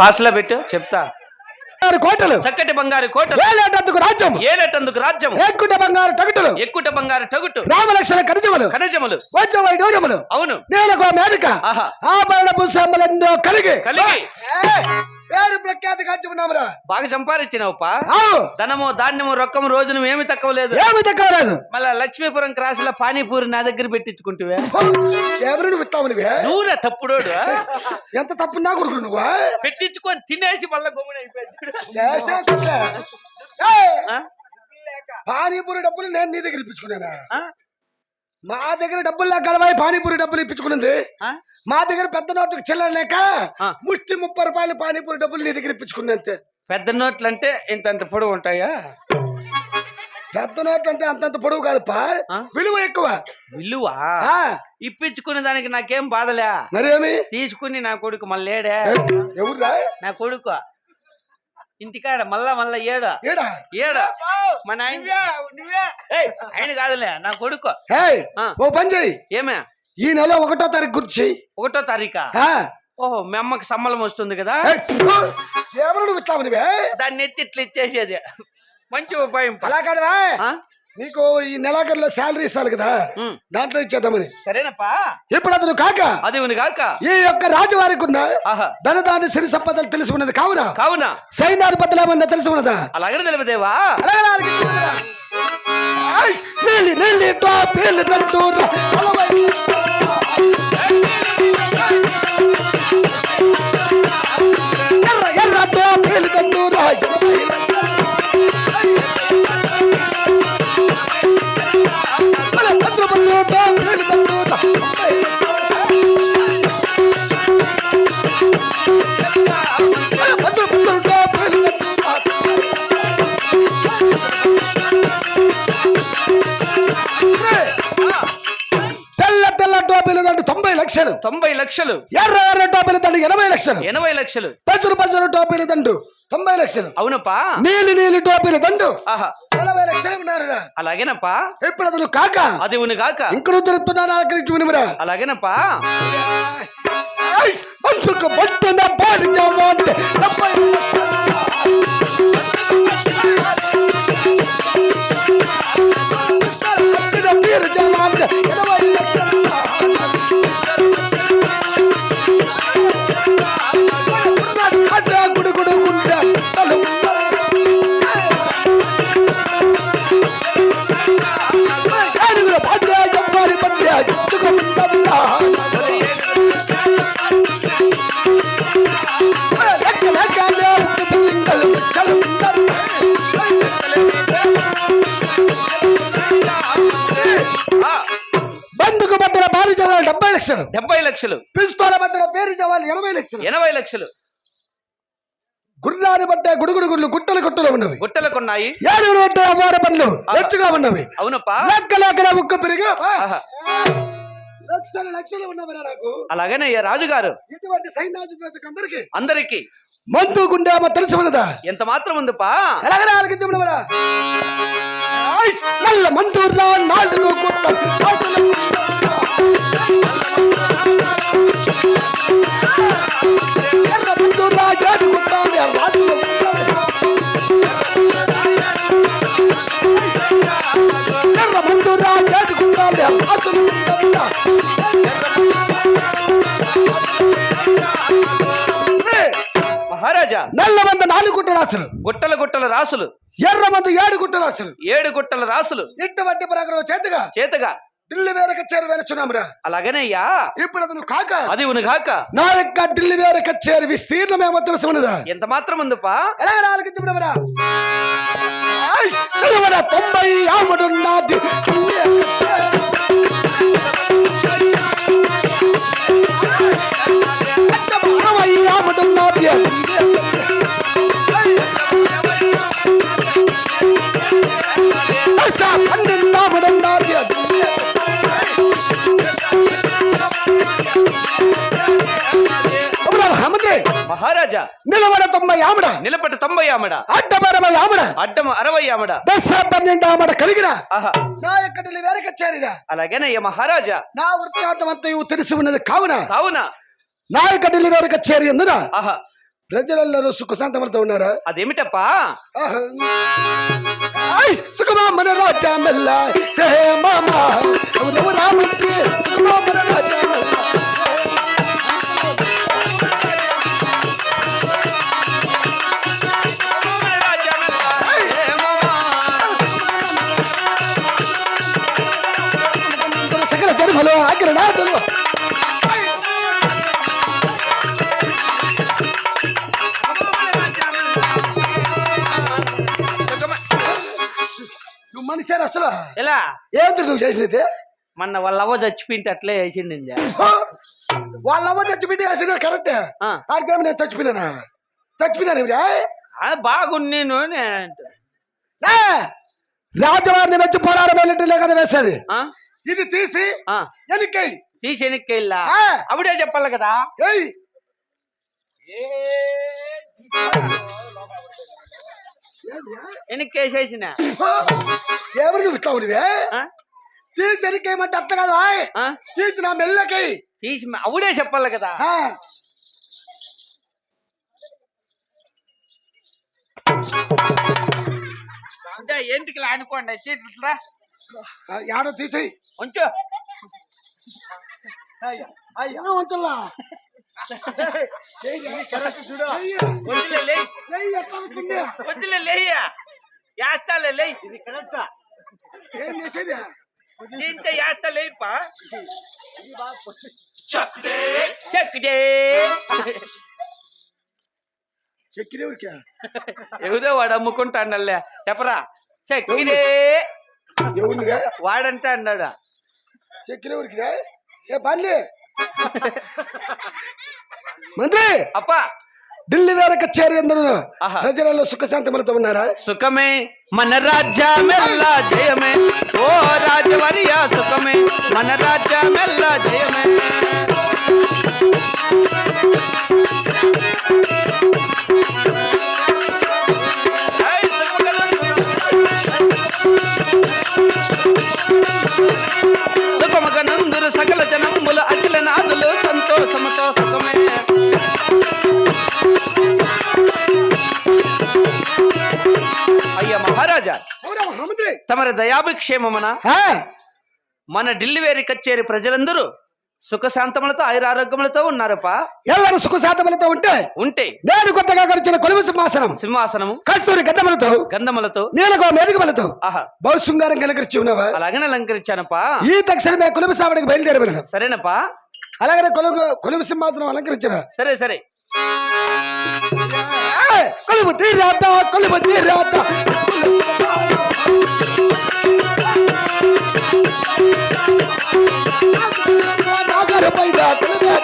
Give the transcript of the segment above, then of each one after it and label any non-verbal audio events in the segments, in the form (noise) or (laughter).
పాస్లో పెట్టు చెప్తా. కోటలు. చక్కటి బంగారు కోట ఏలేటందుకు రాజ్యం ఏలటందుకు రాజ్యం ఎక్కుట బంగారు టగటులు. ఎక్కుట బంగారు టగుటు. రామలక్షణ కరిజములు ఖనిజములు. వజ్రమై డోజములు అవును. నేలకు మేనక ఆహా. ఆభరణపు సంబలెన్నో కలిగి. కలిగి. పేరు ప్రఖ్యాతి కాచుకున్నామురా బాగా సంపాదించినావుపా. ధనము ధాన్యము రొక్కము రోజును ఏమి తక్కువ లేదు. ఏమి తక్కువలేదు మళ్ళా లక్ష్మీపురం క్రాస్లో పానీపూరి నా దగ్గర పెట్టించుకుంటువే. ఎవరు నువ్వే నువ్వురా తప్పుడోడు. ఎంత తప్పు నా కొడుకు నువ్వు? పెట్టించుకొని తినేసి మళ్ళా గమ్మున అయిపోయింది? పానీపూరి డబ్బులు నేను నీ దగ్గర ఇప్పించుకున్నానా? మా దగ్గర డబ్బులు లేక కలవాయి పానీపూరి డబ్బులు ఇప్పించుకున్నది? మా దగ్గర పెద్ద నోటుకు చిల్లర లేక. ముష్టి ముప్పై రూపాయలు పానీపూరి డబ్బులు నీ దగ్గర ఇప్పించుకున్నా అంతే. పెద్ద నోట్లు అంటే ఇంత అంత పొడవు ఉంటాయా? పెద్ద నోట్లు అంటే అంతంత పొడవు కాదుపా? విలువ ఎక్కువ. విలువా? ఇప్పించుకునే దానికి నాకేం బాధలే? మరేమి? తీసుకుని నా కొడుకు మళ్ళేడే ఎవరురా? నా కొడుకు. ఇంటికాడ మళ్ళా మళ్ళా ఏడు? ఏడా? ఏడు? మా నాయన ఏయ్, ఆయన కాదులే నా కొడుకు. ఓ పని చెయ్యి. ఏమే? ఈ నెల ఒకటో తారీఖు గుర్చి ఒకటో తారీఖా? ఓహో మీ అమ్మకి సంబళం వస్తుంది కదా? ఎవరు ఇట్లా దాన్ని ఎత్తి ఇట్లా ఇచ్చేసేది. మంచి ఉపాయం. అలా కాదువా. ఆ? నీకు ఈ నెలాఖరులో శాలరీ ఇస్తారు కదా దాంట్లో ఇచ్చేద్దామని. సరేనప్పా. ఇప్పుడు అతను కాక? అది కాక. ఈ యొక్క రాజువారికి ఉన్న ఆహా. ధనదాని సిరి సంపదలు తెలిసి ఉన్నది కావున? కావున? సైన్యాధిపతులు ఏమన్నా తెలిసి ఉన్నదా అలాగనే తెలిపదేవా అలాగే లక్షలు. తొంభై లక్షలు. ఎర్ర ఎర్ర టోపీలు దండు ఎనభై లక్షలు. ఎనభై లక్షలు. పసురు పసురు టోపీలు దండు తొంభై లక్షలు. అవునప్పా? నీలి నీలి టోపీలు దండు ఆహా. నలభై లక్షలు ఉన్నారు అలాగేనప్పా? ఇప్పుడు అతను కాక. అది ఉంది కాక. ఇంకను తిరుగుతున్నాను ఆకరించి వినిమరా అలాగేనప్పా? అందుకు పట్టున పాలు అంటే లక్షలు. పిస్తోల బట్టల పేరు జవాలు ఎనభై లక్షలు. ఎనభై లక్షలు. గుర్రాని బట్ట గుడుగుడు గుడ్లు గుట్టలు గుట్టలు ఉన్నవి. గుట్టలకున్నాయి ఏడుగురు బట్ట అవ్వార పనులు హెచ్చుగా ఉన్నవి. అవునప్పా. లెక్క లెక్కన ముక్క పెరిగా. లక్షలు లక్షలు ఉన్నవరా నాకు? అలాగనే రాజుగారు. ఇటువంటి సైన్యాధిపతికి అందరికి అందరికి. మందు గుండె అమ్మ తెలిసి ఉన్నదా? ఎంత మాత్రం ఉందిపా. ఎలాగనే ఆలకించమనవరా నల్ల నాలుగు గుట్టలు గుట్ట రాసులు గుట్టల గుట్టల రాసులు. ఎర్ర మంద ఏడు గుట్ట రాసులు ఏడు గుట్టల రాసులు. ఇటువంటి ప్రకారం చేతగా. చేతగా. ఢిల్లీ వేరక చేరి అలాగనే అయ్యా. ఇప్పుడు అతను కాక. అది ఉనుగాక నా యొక్క ఢిల్లీ వేరక చేరి విస్తీర్ణమేమో తెలుసు ఉన్నదా ఎంత మాత్రం ఉందిపా? ఎలాగ ఆలకించబడవరా తొంభై ఆమడున్నది. మహారాజా నిలబడ తొంభై ఆమడ నిలబడి తొంభై ఆమడ అడ్డం అరవై ఆమడ అడ్డం అరవై ఆమడ దశ పన్నెండు ఆమడ కలిగిన ఆహా. నా ఢిల్లీ వేరక చేరిన. అలాగనే అయ్యా మహారాజా? నా వృత్తాంతం అంతయు తెలిసి ఉన్నది కావున. కావున. నా ఢిల్లీ వేరక చేరి ఎందున? ప్రజలందరూ సుఖశాంతములతో ఉన్నారా? అదేమిటప్పా? సుఖమా మన రాజా మెల్ల సుఖమా మన రాజా జన్మలో అగ్రనాథులు నువ్వు మనిషి అసలు? ఎలా? ఏంటి నువ్వు చేసినది మొన్న వాళ్ళ అవ్వ చచ్చిపోయింటే అట్లే వేసింది ఇంజ. వాళ్ళ అమ్మ చచ్చిపోయింది అసలు కరెక్ట్? ఆ. ఆడికేమి నేను చచ్చిపోయినా చచ్చిపోయినాను ఇవిడా ఆ, బాగుంది నేను నే అంట. లే! రాజవారిని వచ్చి పోరాడం వెళ్ళటలే కదా వేసేది? ఇది తీసి ఆ, ఎనికై తీసి ఆ. అప్పుడే చెప్పాలి కదా? ఏయ్. వెనక్కేసేసిన ఎవరు నువ్వు ఉన్నవే? ఆ? తీసి ఎనికేయమంటే అట్ట కాదు? తీసి నా మెల్లకై తీసి అప్పుడే చెప్పాలి కదా? ఏంటికి అనుకోండి చీట్లా యాడో తీసి కొంచెం అయ్యా వంతుల్లా వద్దులే లే వద్దులే లేయ్యా వేస్తాలే లే ఏం చేసేది? దీంతో వేస్తా లేపా చక్కడే చక్కెర ఊరికే? ఎవరో వాడు అమ్ముకుంటాడల్లే. చెప్పరా. చక్కడే వాడంటే అన్నాడు? చక్కెర ఊరికిరా? ఏ (laughs) మంత్రి! అప్పా! ఢిల్లీ వేర కచేరి అందరూ. ప్రజలలో సుఖశాంతములతో ఉన్నారా? సుఖమే మన రాజ్యమెల్ల జయమే. ఓ రాజవర్య సుఖమే మన రాజ్యమెల్ల జయమే. మహామంత్రి తమర దయాభిక్షేమమున మన ఢిల్లీ వేరి కచ్చేరి ప్రజలందరూ సుఖశాంతములతో ఆయురారోగ్యములతో ఉన్నారప్పా ఎల్లరూ సుఖశాంతములతో ఉంటే ఉంటే నేను కొత్తగా గడిచిన కొలువు సింహాసనం సింహాసనము కస్తూరి గద్దములతో గంధములతో నీలగో మేలుగులతో ఆహా. బహుశృంగారం కలగరిచి ఉన్నావా? అలాగనే అలంకరించానప్పా ఈ తక్షణమే కొలువు సావడికి బయలుదేరబడిన. సరేనప్పా అలాగనే కొలువు కొలువు సింహాసనం అలంకరించిన. సరే సరే. కొలువు తీరాట కొలువు తీరాట నాగర పైన కొలువు!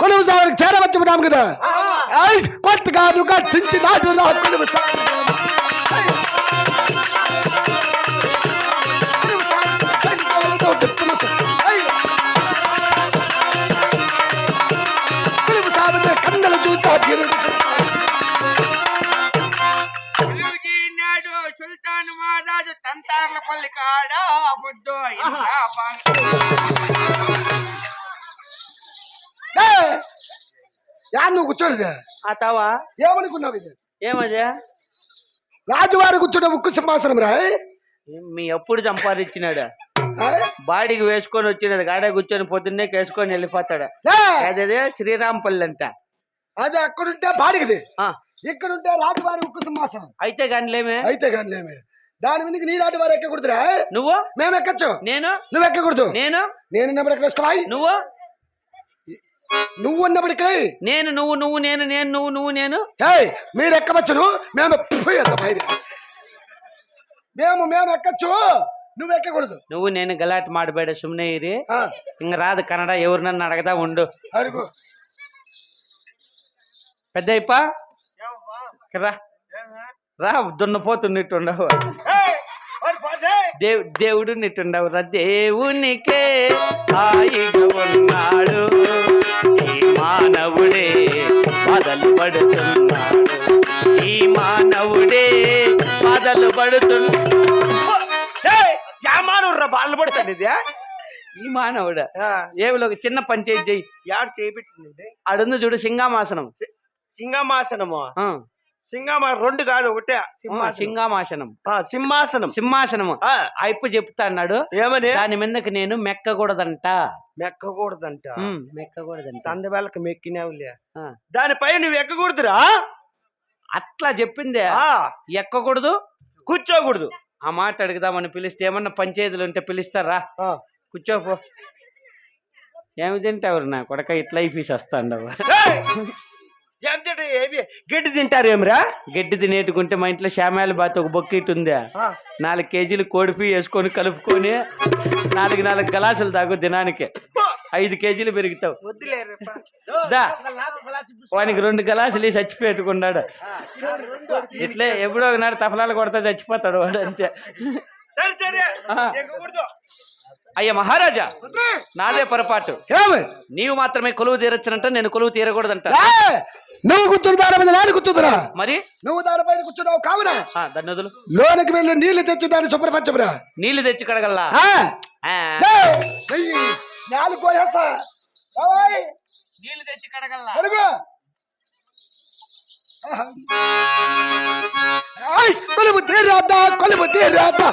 కొలువు సావడికి చేరవచ్చున్నాము కదా! కొత్తగా నువ్వు కట్టించి నాటు నా కొలువు సావడి. కాడ బుడ్డో యా నువ్వు కూర్చోడు అతావా? ఏమనుకున్నావు ఇది? ఏమదే? రాజువారి కూర్చుంటే ఉక్కు సింహాసనం రా మీ ఎప్పుడు సంపాదించినాడు? బాడీకి వేసుకొని వచ్చినది గాడే కూర్చొని పొద్దున్నే వేసుకొని వెళ్ళిపోతాడు? అదే శ్రీరాంపల్లి అంట అది అక్కడుంటే బాడిగది ఆ, ఇక్కడుంటే రాజువారి ఉక్కు సింహాసనం. అయితే కానీ లేమే అయితే కానీ లేమే దాని మీదకి నీ నాటి వారు ఎక్కకూడదురా? నువ్వు? మేము ఎక్కచ్చు? నేను? నువ్వు ఎక్కకూడదు. నేను? నేను ఉన్నప్పుడు ఎక్కడ నువ్వు? నువ్వు ఉన్నప్పుడు ఇక్కడ. నేను నువ్వు నువ్వు నేను నేను నువ్వు నువ్వు నేను? మీరు ఎక్కవచ్చును? మేము మేము మేము ఎక్కచ్చు? నువ్వు ఎక్కకూడదు. నువ్వు నేను గలాట్ మాడబేడ సుమ్నే ఇంక రాదు కన్నడ ఎవరు నన్ను అడగదా ఉండు. అడుగు. పెద్ద అయిపా రా. రా దున్నపోతున్నట్టు ఉండవు దేవ్ దేవుడు నిట్టుండవు రా దేవునికే హాయిగా ఉన్నాడు. ఈ మానవుడే బాధలు పడుతున్నాడు. ఈ మానవుడే బాధలు పడుతున్నాడు బాధలు పడతాడు ఇది ఈ మానవుడు. ఆ, ఏమిలో ఒక చిన్న పంచాయతీ చెయ్యి. యాడ్ చేపెట్టింది ఆడుంది చూడు సింగామాసనం. సింగమాసనము? సింగమా రెండు కాదు ఒకటే. ఆ, సింహాసనం. సింహాసనం. ఇప్పు చెప్తా అన్నాడు ఏమని? దాని మీదకి నేను మెక్కకూడదంట. మెక్కకూడదంట. మెక్కకూడదంట. సందవేళకు మెక్కినావులే. దానిపై నువ్వు ఎక్కకూడదురా? అట్లా చెప్పిందే. ఆ, ఎక్కకూడదు? కూర్చోకూడదు. ఆ మాట అడుగుదామని పిలిస్తే ఏమన్నా పంచాయతీలు ఉంటే పిలుస్తారా. కూర్చోపో. ఏమి తింటావు నా కొడక? ఇట్లా ఫీస్ వస్తాండవు. ఏయ్! ఏం తింటే ఏమి గడ్డి తింటారేమిరా గడ్డి తినేటుకుంటే మా ఇంట్లో శామాల బాత్ ఒక బొక్కిట్ ఉందా. నాలుగు కేజీలు కోడిపి వేసుకొని కలుపుకొని నాలుగు నాలుగు గలాసులు తాగు దినానికి. ఐదు కేజీలు పెరుగుతావు. దా. వానికి రెండు గలాసులు చచ్చిపెట్టుకున్నాడు ఇట్లే ఎప్పుడో ఒకనాడు తఫలాలు కొడతా చచ్చిపోతాడు వాడు అంతే. అయ్యా మహారాజా నాదే పొరపాటు. నీవు మాత్రమే కొలువు తీరొచ్చనంట నేను కొలువు తీరకూడదంట! నువ్వు కూర్చుని దాని మీద నేను కూర్చుందిరా మరి? నువ్వు దానిపైన కూర్చున్నావు కావున. దాన్ని వదులు. లోనికి వెళ్ళి నీళ్ళు తెచ్చి దాన్ని శుభ్రపరచమురా నీళ్ళు తెచ్చి కడగల్లా. నాలుగు కోసేస్తా! నీళ్ళు తెచ్చి కడగల్లా? అడుగు! కొలువు తీరాదా కొలువు తీరాదా